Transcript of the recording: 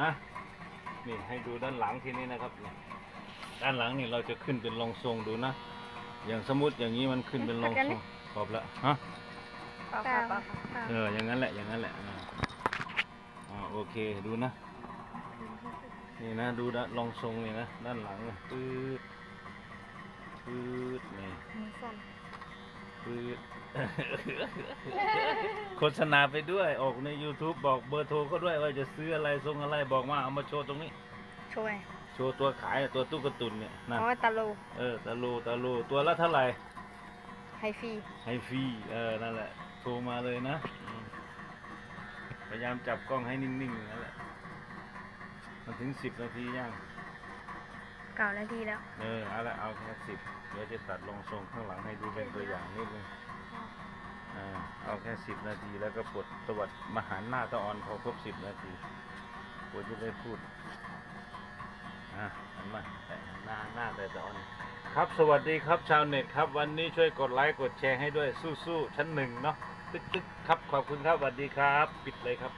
นะ นี่ให้ดูด้านหลังทีนี้นะครับเนี่ยด้านหลังนี่เราจะขึ้นเป็นรองทรงดูนะ อย่างสมมติอย่างนี้มันขึ้นเป็นรองทรงขอบละฮะเปล่าค่ะเปล่าค่ะเอออย่างนั้นแหละอย่างนั้นแหละอ่าอ่าโอเคดูนะ นี่นะดูนะลองทรงนี่นะด้านหลังนะปื๊ดปื๊ดนี่ มือสั่น ปื๊ดโฆษณาไปด้วยออกใน YouTube บอกเบอร์โทรก็ด้วยว่าจะซื้ออะไรทรงอะไรบอกมาเอามาโชว์ตรงนี้ ช่วยโชว์ตัวขายอะตัวตุ๊กตุนเนี่ยนะอ๋อตะโลเออตะลูตะลูตัวละเท่าไหร่ไฮฟรีให้ฟรีเออนั่นแหละโทรมาเลยนะอืมพยายามจับกล้องให้นิ่งๆอย่างนั้นแหละมันถึงสิบนาทียัง เก่านาทีแล้ว เออเอาละเอาแค่สิบเดี๋ยวจะตัดลงทรงข้างหลังให้ดูเป็นตัวอย่างนิดนึงอ่าเอาแค่สิบนาทีแล้วก็ปลดสวัสดมหาหน้าตะออนพอครบสิบนาทีปวดจะได้พูดอะหันมาแต่หน้าหน้าแต่ตะออนครับ สวัสดีครับชาวเน็ตครับ วันนี้ช่วยกดไลค์กดแชร์ให้ด้วยสู้ๆชั้นหนึ่งเนาะตึ๊กตึ๊กครับขอบคุณครับสวัสดีครับ ปิดเลยครับ